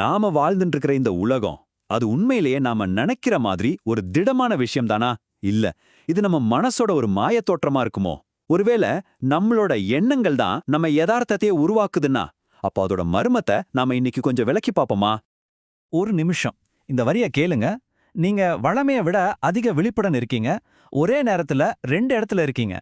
நாம வாழ்ந்துட்டு இருக்கிற இந்த உலகம் அது உண்மையிலேயே நாம நினைக்கிற மாதிரி ஒரு திடமான விஷயம் தானா இல்ல. இது நம்ம மனசோட ஒரு மாயத்தோற்றமா இருக்குமோ? ஒருவேளை நம்மளோட எண்ணங்கள் தான் நம்ம யதார்த்தத்தையே உருவாக்குதுன்னா அப்போ அதோட மர்மத்தை நாம இன்னைக்கு கொஞ்சம் விளக்கி பாப்போமா ஒரு நிமிஷம். இந்த வரிய கேளுங்க. நீங்க வளமைய விட அதிக விழிப்புடன் இருக்கீங்க. ஒரே நேரத்துல ரெண்டு இடத்துல இருக்கீங்க.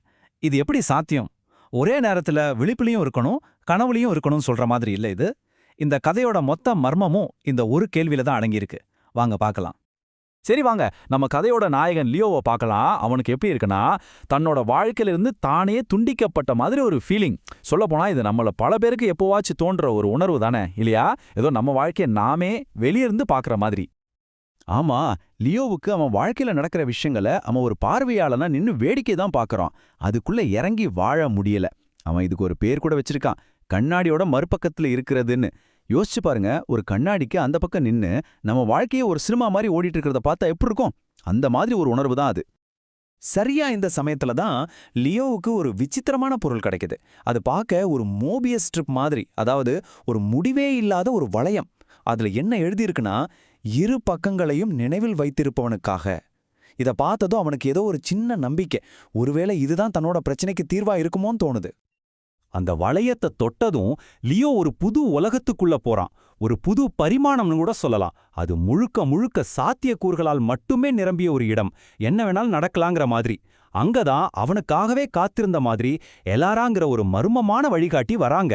இது எப்படி சாத்தியம்? ஒரே நேரத்துல விழிப்புலையும் இருக்கணும் கனவுலையும் இருக்கணும்னு சொல்ற மாதிரி இல்ல இது. இந்த கதையோட மொத்த மர்மமும் இந்த ஒரு கேள்வியில தான் அடங்கியிருக்கு. வாங்க பார்க்கலாம். சரி வாங்க நம்ம கதையோட நாயகன் லியோவை பார்க்கலாம். அவனுக்கு எப்படி இருக்குன்னா தன்னோட வாழ்க்கையிலிருந்து தானே துண்டிக்கப்பட்ட மாதிரி ஒரு ஃபீலிங் சொல்லப்போனால் இது நம்மள பல பேருக்கு எப்போவாச்சும் தோன்ற ஒரு உணர்வு தானே இல்லையா? ஏதோ நம்ம வாழ்க்கையை நாமே வெளியிருந்து பார்க்குற மாதிரி. ஆமா லியோவுக்கு அவன் வாழ்க்கையில நடக்கிற விஷயங்களை அவன் ஒரு பார்வையாளனா நின்னு வேடிக்கை தான் பார்க்குறான். அதுக்குள்ள இறங்கி வாழ முடியல. அவன் இதுக்கு ஒரு பேர் கூட வச்சிருக்கான். கண்ணாடியோட மறுபக்கத்துல இருக்கிறதுன்னு. யோசிச்சு பாருங்க ஒரு கண்ணாடிக்கு அந்த பக்கம் நின்னு நம்ம வாழ்க்கையை ஒரு சினிமா மாதிரி ஓடிட்டு இருக்கிறத பார்த்தா எப்படி இருக்கும்? அந்த மாதிரி ஒரு உணர்வு தான் அது. சரியா இந்த சமயத்துல தான் லியோவுக்கு ஒரு விசித்திரமான பொருள் கிடைக்குது. அது பார்க்க ஒரு மோபியஸ் ஸ்ட்ரிப் மாதிரி அதாவது ஒரு முடிவே இல்லாத ஒரு வளையம். அதுல என்ன எழுதியிருக்குன்னா இரு பக்கங்களையும் நினைவில் வைத்திருப்பவனுக்காக. இத பார்த்ததும் அவனுக்கு ஏதோ ஒரு சின்ன நம்பிக்கை. ஒருவேளை இதுதான் தன்னோட பிரச்சனைக்கு தீர்வா இருக்குமோன்னு தோணுது. அந்த வளையத்தை தொட்டதும் லியோ ஒரு புது உலகத்துக்குள்ள போறான். ஒரு புது பரிமாணம்னு கூட சொல்லலாம். அது முழுக்க முழுக்க சாத்தியக்கூறுகளால் மட்டுமே நிரம்பிய ஒரு இடம். என்ன வேணாலும் நடக்கலாங்கிற மாதிரி. அங்கதான் அவனுக்காகவே காத்திருந்த மாதிரி எல்லாராங்கிற ஒரு மர்மமான வழிகாட்டி வராங்க.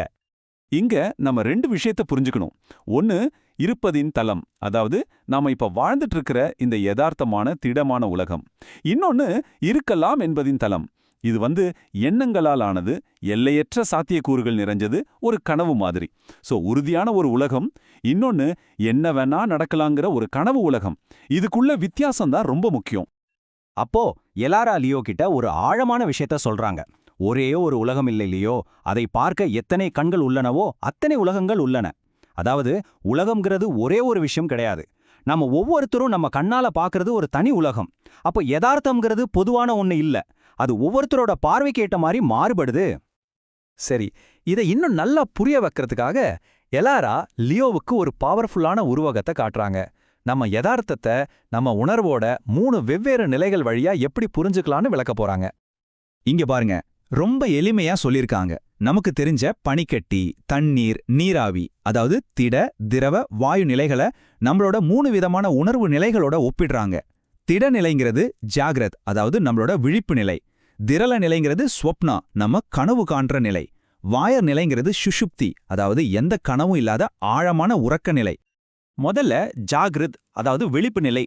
இங்க நம்ம ரெண்டு விஷயத்த புரிஞ்சுக்கணும். ஒன்னு இருப்பதின் தலம். அதாவது நாம இப்ப வாழ்ந்துட்டு இருக்கிற இந்த யதார்த்தமான திடமான உலகம். இன்னொன்னு இருக்கலாம் என்பதின் தலம். இது வந்து எண்ணங்களால் ஆனது எல்லையற்ற சாத்தியக்கூறுகள் நிறைஞ்சது ஒரு கனவு மாதிரி. சோ உறுதியான ஒரு உலகம் இன்னொன்னு என்ன வேணா நடக்கலாங்கிற ஒரு கனவு உலகம். இதுக்குள்ள வித்தியாசம் தான் ரொம்ப முக்கியம். அப்போ எலாரா லியோ கிட்ட ஒரு ஆழமான விஷயத்த சொல்றாங்க. ஒரே ஒரு உலகம் இல்லை இல்லையோ அதை பார்க்க எத்தனை கண்கள் உள்ளனவோ அத்தனை உலகங்கள் உள்ளன. அதாவது உலகம்ங்கிறது ஒரே ஒரு விஷயம் கிடையாது. நம்ம ஒவ்வொருத்தரும் நம்ம கண்ணால பார்க்கறது ஒரு தனி உலகம். அப்போ யதார்த்தம்ங்கிறது பொதுவான ஒண்ணு இல்ல. அது ஒவ்வொருத்தரோட பார்வைக்கு ஏற்ற மாதிரி மாறுபடுது. சரி இதை இன்னும் நல்லா புரிய வைக்கிறதுக்காக எலாரா லியோவுக்கு ஒரு பவர்ஃபுல்லான உருவகத்தை காட்டுறாங்க. நம்ம யதார்த்தத்தை நம்ம உணர்வோட மூணு வெவ்வேறு நிலைகள் வழியா எப்படி புரிஞ்சுக்கலான்னு விளக்க போறாங்க. இங்க பாருங்க ரொம்ப எளிமையா சொல்லிருக்காங்க நமக்கு தெரிஞ்ச பனிக்கட்டி தண்ணீர் நீராவி அதாவது திட திரவ வாயு நிலைகளை நம்மளோட மூணு விதமான உணர்வு நிலைகளோட ஒப்பிடுறாங்க. திட நிலைங்கிறது ஜாகிரத் அதாவது நம்மளோட விழிப்பு நிலை. திரள நிலைங்கிறது ஸ்வப்னா நம்ம கனவு காண்ற நிலை. வாயர் நிலைங்கிறது சுஷுப்தி அதாவது எந்த கனவும் இல்லாத ஆழமான உறக்க நிலை. முதல்ல ஜாகிரத் அதாவது விழிப்பு நிலை.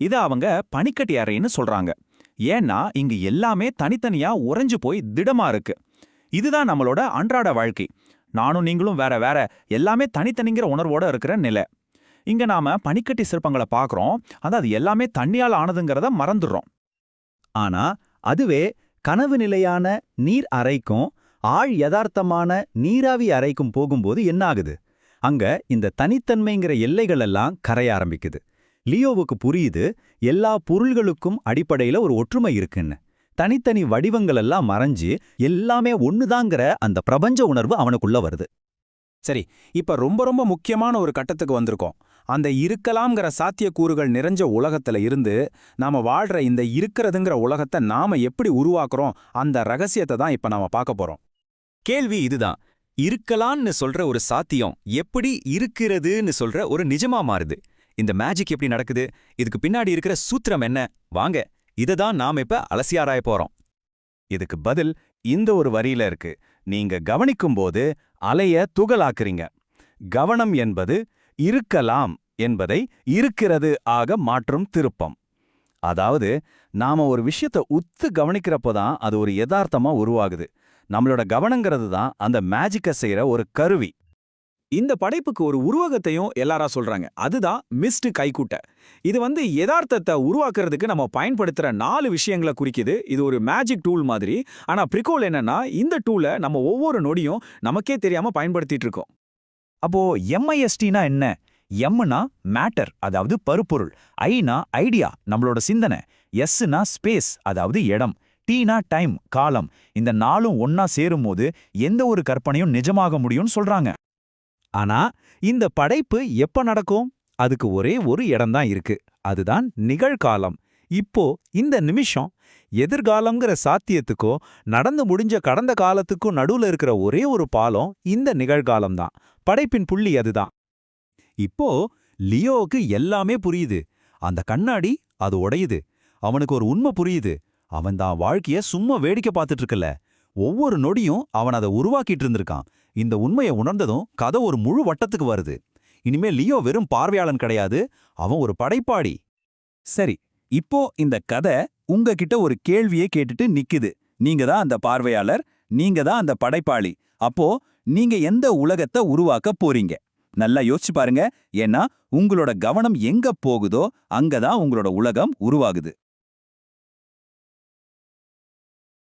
இத அவங்க பனிக்கட்டி அறைன்னு சொல்றாங்க. ஏன்னா இங்க எல்லாமே தனித்தனியா உறைஞ்சு போய் திடமா இருக்கு. இதுதான் நம்மளோட அன்றாட வாழ்க்கை. நானும் நீங்களும் வேற வேற எல்லாமே தனித்தனிங்கிற உணர்வோட இருக்கிற நிலை. இங்க நாம பனிக்கட்டி சிற்பங்களை பார்க்குறோம் அதாவது எல்லாமே தண்ணியால் ஆனதுங்கிறத மறந்துடுறோம். ஆனா அதுவே கனவு நிலையான நீர் அறைக்கும் ஆழ் யதார்த்தமான நீராவி அறைக்கும் போகும்போது என்ன ஆகுது அங்க இந்த தனித்தன்மைங்கிற எல்லைகள் எல்லாம் கரைய ஆரம்பிக்குது. லியோவுக்கு புரியுது எல்லா பொருள்களுக்கும் அடிப்படையில ஒரு ஒற்றுமை இருக்குன்னு. தனித்தனி வடிவங்கள் எல்லாம் மறைஞ்சு எல்லாமே ஒண்ணுதாங்கிற அந்த பிரபஞ்ச உணர்வு அவனுக்குள்ள வருது. சரி இப்ப ரொம்ப ரொம்ப முக்கியமான ஒரு கட்டத்துக்கு வந்திருக்கோம். அந்த இருக்கலாம்ங்கிற சாத்தியக்கூறுகள் நிறைஞ்ச உலகத்துல இருந்து நாம வாழ்ற இந்த இருக்கிறதுங்கிற உலகத்தை நாம எப்படி உருவாக்குறோம் அந்த ரகசியத்தை தான் இப்ப நாம பார்க்க போறோம். கேள்வி இதுதான். இருக்கலாம்னு சொல்ற ஒரு சாத்தியம் எப்படி இருக்கிறதுன்னு சொல்ற ஒரு நிஜமா மாறுது. இந்த மேஜிக் எப்படி நடக்குது? இதுக்கு பின்னாடி இருக்கிற சூத்திரம் என்ன? வாங்க இதை தான் நாம் இப்ப அலசியாராய போறோம். இதுக்கு பதில் இந்த ஒரு வரியில இருக்கு. நீங்க கவனிக்கும்போது அலைய துகளாக்குறீங்க. கவனம் என்பது இருக்கலாம் என்பதை இருக்கிறது ஆக மாற்றும் திருப்பம். அதாவது நாம ஒரு விஷயத்த உத்து கவனிக்கிறப்போ தான் அது ஒரு யதார்த்தமா உருவாகுது. நம்மளோட கவனங்கிறது தான் அந்த மேஜிக்க செய்யற ஒரு கருவி. இந்த படைப்புக்கு ஒரு உருவகத்தையும் எல்லாரா சொல்றாங்க. அதுதான் மிஸ்டு கைக்கூட்ட. இது வந்து யதார்த்தத்தை உருவாக்குறதுக்கு நம்ம பயன்படுத்துற நாலு விஷயங்களை குறிக்குது. இது ஒரு மேஜிக் டூல் மாதிரி. ஆனா ப்ரிகோல் என்னன்னா இந்த டூலை நம்ம ஒவ்வொரு நொடியும் நமக்கே தெரியாம பயன்படுத்திட்டு இருக்கோம். அப்போ எம்ஐஎஸ்டினா என்ன? எம்னா மேட்டர் அதாவது பருப்பொருள். ஐனா ஐடியா நம்மளோட சிந்தனை. எஸ்னா ஸ்பேஸ் அதாவது இடம். டீனா டைம் காலம். இந்த நாளும் ஒன்னா சேரும்போது எந்த ஒரு கற்பனையும் நிஜமாக முடியும்னு சொல்றாங்க. ஆனா இந்த படைப்பு எப்ப நடக்கும்? அதுக்கு ஒரே ஒரு இடம்தான் இருக்கு. அதுதான் நிகழ்காலம். இப்போ இந்த நிமிஷம் எதிர்காலங்கிற சாத்தியத்துக்கோ நடந்து முடிஞ்ச கடந்த காலத்துக்கும் நடுவுல இருக்கிற ஒரே ஒரு பாலம் இந்த நிகழ்காலம் தான். படைப்பின் புள்ளி அதுதான். இப்போ லியோவுக்கு எல்லாமே புரியுது. அந்த கண்ணாடி அது உடையுது. அவனுக்கு ஒரு உண்மை புரியுது. அவன் தான் வாழ்க்கைய சும்மா வேடிக்கை பார்த்துட்டு இருக்கல. ஒவ்வொரு நொடியும் அவன் அதை உருவாக்கிட்டு இருந்திருக்கான். இந்த உண்மையை உணர்ந்ததும் கதை ஒரு முழு வட்டத்துக்கு வருது. இனிமே லியோ வெறும் பார்வையாளன் கிடையாது. அவன் ஒரு படைப்பாடி சரி இப்போ இந்த கதை உங்ககிட்ட ஒரு கேள்வியை கேட்டுட்டு நிக்குது. நீங்க தான் அந்த பார்வையாளர் நீங்க தான் அந்த படைப்பாளி. அப்போ நீங்க எந்த உலகத்தை உருவாக்க போறீங்க? நல்லா யோசிச்சு பாருங்க. ஏன்னா உங்களோட கவனம் எங்க போகுதோ அங்கதான் உங்களோட உலகம் உருவாகுது.